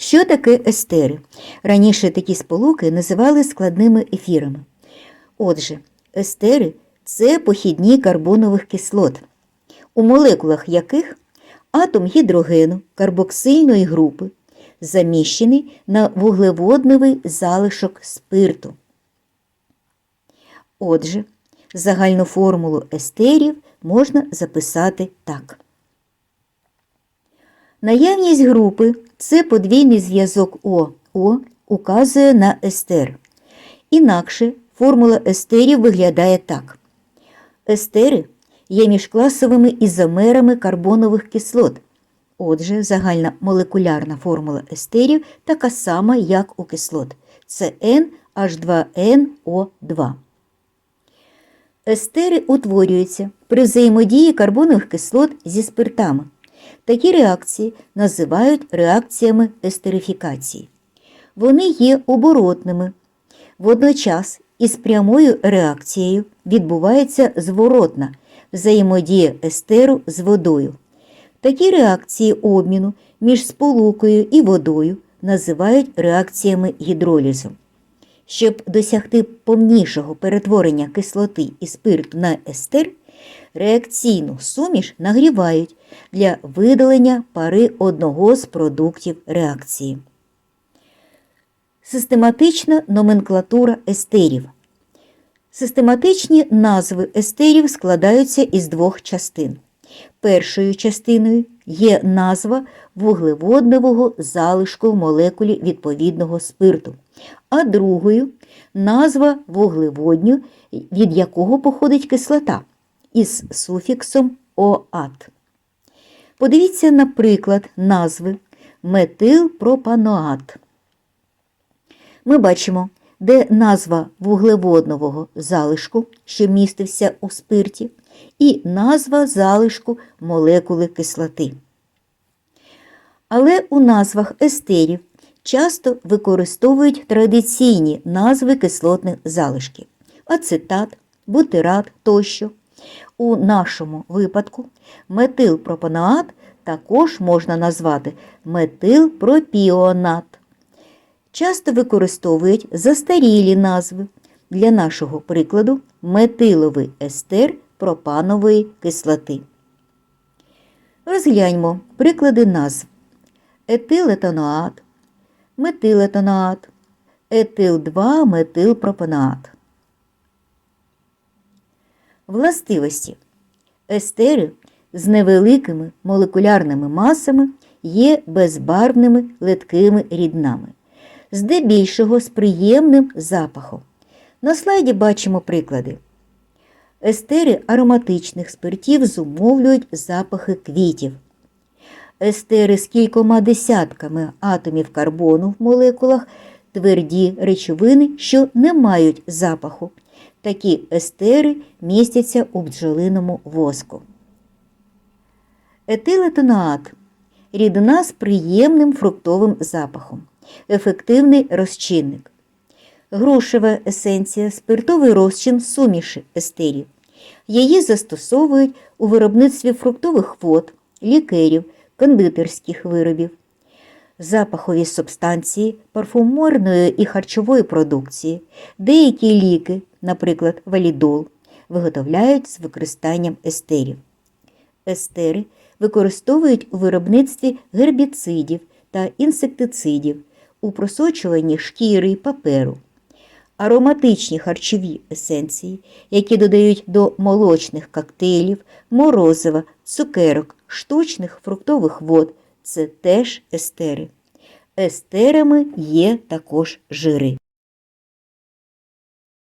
Що таке естери? Раніше такі сполуки називали складними ефірами. Отже, естери це похідні карбонових кислот, у молекулах яких атом гідрогену карбоксильної групи заміщений на вуглеводневий залишок спирту. Отже, загальну формулу естерів можна записати так. Наявність групи це подвійний зв'язок О. Указує на естер. Інакше формула естерів виглядає так. Естери є міжкласовими ізомерами карбонових кислот. Отже, загальна молекулярна формула естерів така сама, як у кислот. Це NH2NO2. Естери утворюються при взаємодії карбонових кислот зі спиртами. Такі реакції називають реакціями естерифікації. Вони є оборотними. Водночас із прямою реакцією відбувається зворотна взаємодія естеру з водою. Такі реакції обміну між сполукою і водою називають реакціями гідролізу. Щоб досягти повнішого перетворення кислоти і спирту на естер, реакційну суміш нагрівають для видалення пари одного з продуктів реакції. Систематична номенклатура естерів. Систематичні назви естерів складаються із двох частин. Першою частиною є назва вуглеводневого залишку в молекулі відповідного спирту, а другою назва вуглеводню, від якого походить кислота, із суфіксом оат. Подивіться, наприклад, назви метилпропаноат. Ми бачимо, де назва вуглеводного залишку, що містився у спирті, і назва залишку молекули кислоти. Але у назвах естерів часто використовують традиційні назви кислотних залишків ацетат, бутират тощо. У нашому випадку метилпропаноат також можна назвати метилпропіонат. Часто використовують застарілі назви. Для нашого прикладу метиловий естер пропанової кислоти. Розгляньмо приклади назв етилетаноат, метилетаноат, етил-2 метилпропаноат. Властивості. Естери з невеликими молекулярними масами є безбарвними литкими ріднами, здебільшого з приємним запахом. На слайді бачимо приклади. Естери ароматичних спиртів зумовлюють запахи квітів. Естери з кількома десятками атомів карбону в молекулах тверді речовини, що не мають запаху. Такі естери містяться у бджолиному воску. Етилетонаат – рідина з приємним фруктовим запахом, ефективний розчинник. Грушева есенція спиртовий розчин суміші естерів. Її застосовують у виробництві фруктових вод, лікерів, кондитерських виробів. Запахові субстанції парфумерної і харчової продукції, деякі ліки, наприклад, валідол, виготовляють з використанням естерів. Естери використовують у виробництві гербіцидів та інсектицидів, у просочуванні шкіри й паперу. Ароматичні харчові есенції, які додають до молочних коктейлів, морозива, цукерок, штучних фруктових вод це теж естери. Естерами є також жири.